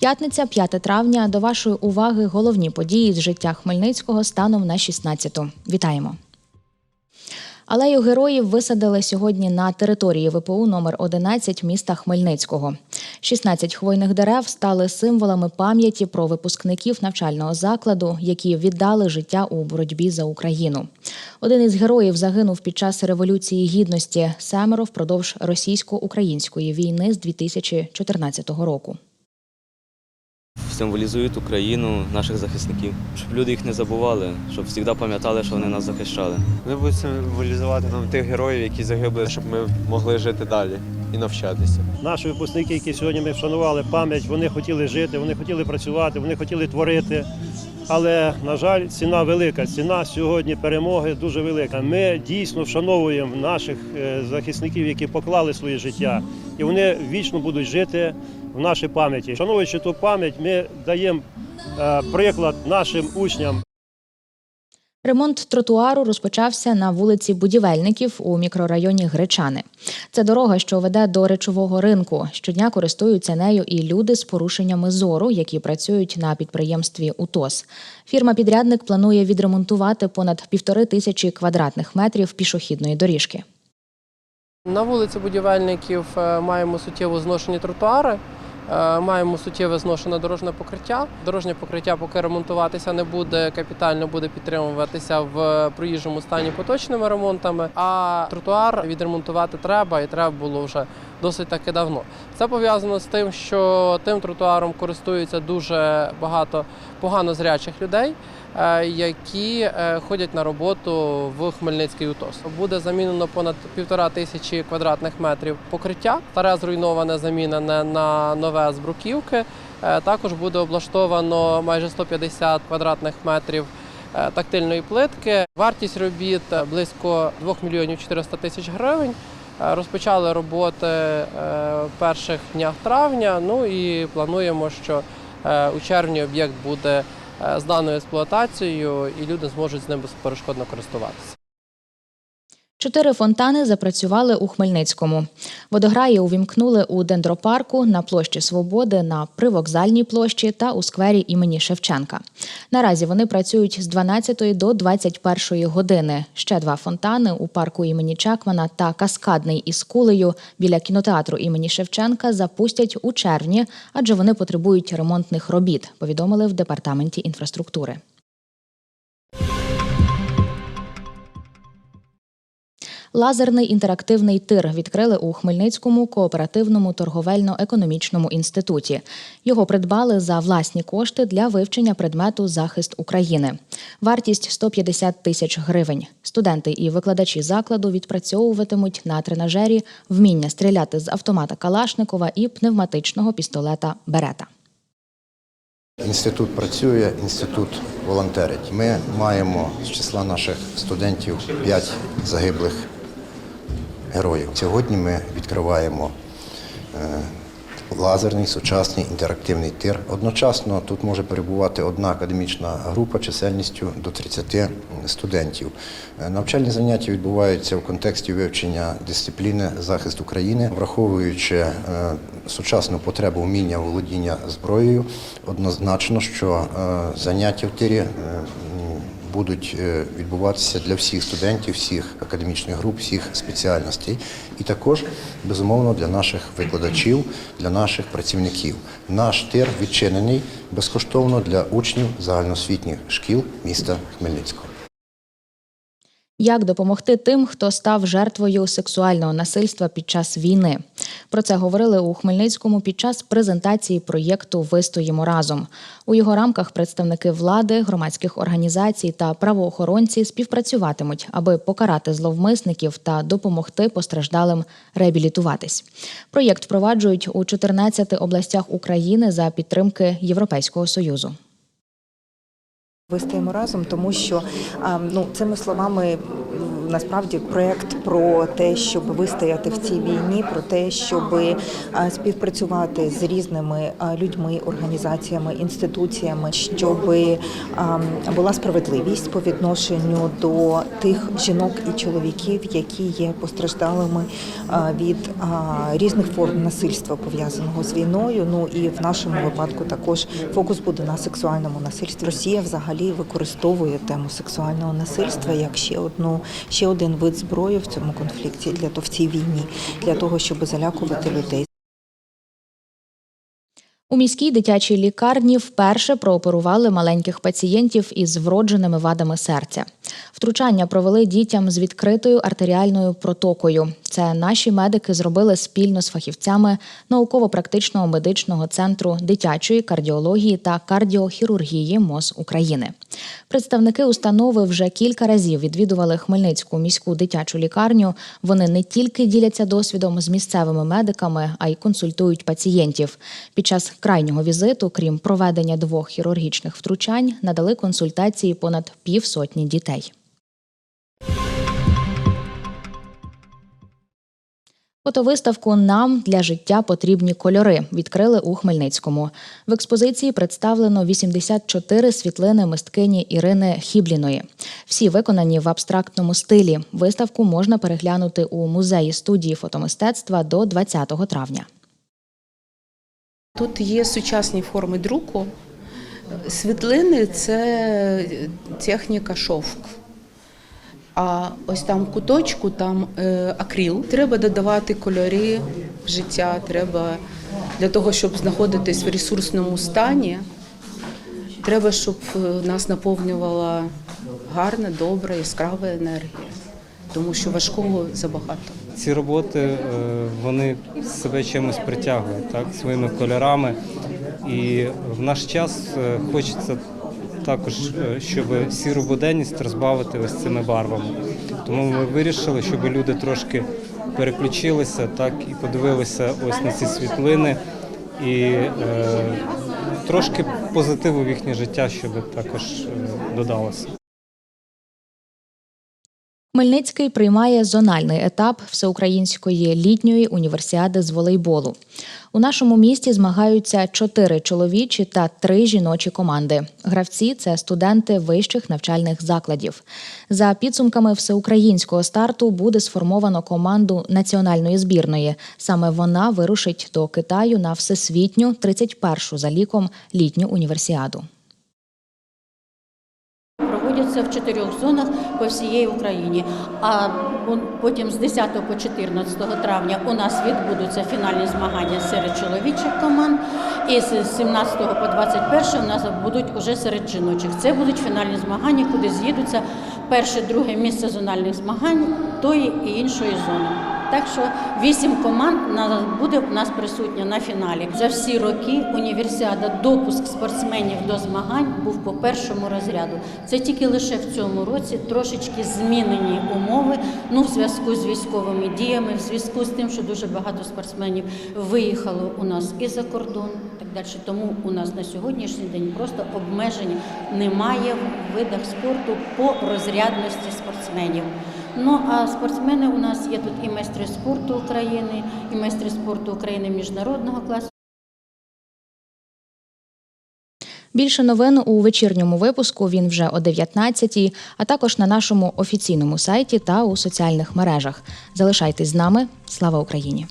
П'ятниця, 5 травня. До вашої уваги головні події з життя Хмельницького станом на 16-ту. Вітаємо. Алею героїв висадили сьогодні на території ВПУ номер 11 міста Хмельницького. 16 хвойних дерев стали символами пам'яті про випускників навчального закладу, які віддали життя у боротьбі за Україну. Один із героїв загинув під час революції гідності. Семеро впродовж російсько-української війни з 2014 року. символізують Україну, наших захисників, щоб люди їх не забували, щоб завжди пам'ятали, що вони нас захищали. Вони будуть символізувати нам тих героїв, які загибли, щоб ми могли жити далі і навчатися. Наші випускники, які сьогодні ми вшанували пам'ять, вони хотіли жити, вони хотіли працювати, вони хотіли творити. Але, на жаль, ціна велика. Ціна сьогодні перемоги дуже велика. Ми дійсно вшановуємо наших е, захисників, які поклали своє життя, і вони вічно будуть жити в нашій пам'яті. Шановуючи ту пам'ять, ми даємо е, приклад нашим учням. Ремонт тротуару розпочався на вулиці Будівельників у мікрорайоні Гречани. Це дорога, що веде до речового ринку. Щодня користуються нею і люди з порушеннями зору, які працюють на підприємстві УТОС. Фірма-підрядник планує відремонтувати понад півтори тисячі квадратних метрів пішохідної доріжки. На вулиці будівельників е, маємо суттєво зношені тротуари, маємо суттєве зношене дорожнє покриття. Дорожнє покриття поки ремонтуватися не буде, капітально буде підтримуватися в проїжджому стані поточними ремонтами. А тротуар відремонтувати треба і треба було вже досить таки давно. Це пов'язано з тим, що тим тротуаром користуються дуже багато погано зрячих людей. Е, Які е, ходять на роботу в Хмельницький УТОС. Буде замінено понад півтора тисячі квадратних метрів покриття. Старе зруйноване замінене на нове з бруківки. Е, Також буде облаштовано майже 150 квадратних метрів тактильної плитки. Вартість робіт близько 2 мільйонів 400 тисяч гривень. Розпочали роботи в перших днях травня. Ну і плануємо, що у червні об'єкт буде е, даною експлуатацією, і люди зможуть з ним безперешкодно користуватися. Чотири фонтани запрацювали у Хмельницькому. Водограї увімкнули у дендропарку на площі Свободи, на привокзальній площі та у сквері імені Шевченка. Наразі вони працюють з 12 до 21 години. Ще два фонтани у парку імені Чекмана та каскадний із кулею біля кінотеатру імені Шевченка запустять у червні, адже вони потребують ремонтних робіт. Повідомили в департаменті інфраструктури. Лазерний інтерактивний тир відкрили у Хмельницькому кооперативному торговельно-економічному інституті. Його придбали за власні кошти для вивчення предмету захист України. Вартість 150 тисяч гривень. Студенти і викладачі закладу відпрацьовуватимуть на тренажері вміння стріляти з автомата Калашникова і пневматичного пістолета Берета. Інститут працює, інститут волонтерить. Ми маємо з числа наших студентів 5 загиблих героїв. Сьогодні ми відкриваємо е, лазерний сучасний інтерактивний тир. Одночасно тут може перебувати одна академічна група чисельністю до 30 студентів. Е, Навчальні заняття відбуваються в контексті вивчення дисципліни захист України, враховуючи е, сучасну потребу вміння володіння зброєю. Однозначно, що заняття в тирі будуть е, відбуватися для всіх студентів, всіх академічних груп, всіх спеціальностей, і також безумовно для наших викладачів, для наших працівників. Наш тир відчинений безкоштовно для учнів загальноосвітніх шкіл міста Хмельницького. Як допомогти тим, хто став жертвою сексуального насильства під час війни? Про це говорили у Хмельницькому під час презентації проєкту Вистоїмо разом. У його рамках представники влади, громадських організацій та правоохоронці співпрацюватимуть, аби покарати зловмисників та допомогти постраждалим реабілітуватись. Проєкт впроваджують у 14 областях України за підтримки Європейського союзу. Вистоїмо разом, тому що ну цими словами насправді проєкт про те, щоб вистояти в цій війні, про те, щоб е, співпрацювати з різними е, людьми, організаціями, інституціями, щоб е, була справедливість по відношенню до тих жінок і чоловіків, які є постраждалими від різних форм насильства пов'язаного з війною. Ну і в нашому випадку також фокус буде на сексуальному насильстві. Росія взагалі використовує тему сексуального насильства як ще одну ще один вид зброї в цьому конфлікті для того в цій війні, для того, щоб залякувати людей. У міській дитячій лікарні вперше прооперували маленьких пацієнтів із вродженими вадами серця. Втручання провели дітям з відкритою артеріальною протокою. Це наші медики зробили спільно з фахівцями науково-практичного медичного центру дитячої кардіології та кардіохірургії МОЗ України. Представники установи вже кілька разів відвідували Хмельницьку міську дитячу лікарню. Вони не тільки діляться досвідом з місцевими медиками, а й консультують пацієнтів. Під час крайнього візиту, крім проведення двох хірургічних втручань, надали консультації понад півсотні дітей. Фотовиставку Нам для життя потрібні кольори відкрили у Хмельницькому. В експозиції представлено 84 світлини мисткині Ірини Хібліної. Всі виконані в абстрактному стилі. Виставку можна переглянути у музеї студії фотомистецтва до 20 травня. Тут є сучасні форми друку. Світлини це техніка шовк. А ось там куточку там е, акрил. Треба додавати кольори життя. Треба для того, щоб знаходитись в ресурсному стані. Треба, щоб е, нас наповнювала гарна, добра, яскрава енергія, тому що важкого забагато. Ці роботи е, вони себе чимось притягують, так, своїми кольорами. І в наш час хочеться також, е, щоб сіру буденність розбавити ось цими барвами. Тому ми вирішили, щоб люди трошки переключилися так, і подивилися ось на ці світлини і е, трошки позитиву в їхнє життя, щоб також е, додалося. Хмельницький приймає зональний етап всеукраїнської літньої універсіади з волейболу. У нашому місті змагаються чотири чоловічі та три жіночі команди. Гравці це студенти вищих навчальних закладів. За підсумками всеукраїнського старту буде сформовано команду національної збірної. Саме вона вирушить до Китаю на всесвітню 31-шу за ліком літню універсіаду. Проводяться в чотирьох зонах по всієї Україні. А потім з 10 по 14 травня у нас відбудуться фінальні змагання серед чоловічих команд. І з 17 по 21 у нас будуть уже серед жіночих. Це будуть фінальні змагання, куди з'їдуться перше, друге місце зональних змагань тої і іншої зони. Так що вісім команд буде у нас присутня на фіналі. За всі роки універсіада допуск спортсменів до змагань був по першому розряду. Це тільки лише в цьому році трошечки змінені умови. Ну, в зв'язку з військовими діями, в зв'язку з тим, що дуже багато спортсменів виїхало у нас і за кордон. Так далі, тому у нас на сьогоднішній день просто обмежень немає в видах спорту по розрядності спортсменів. Ну а спортсмени у нас є тут і майстри спорту України, і майстри спорту України міжнародного класу. Більше новин у вечірньому випуску він вже о 19-й, а також на нашому офіційному сайті та у соціальних мережах. Залишайтесь з нами. Слава Україні!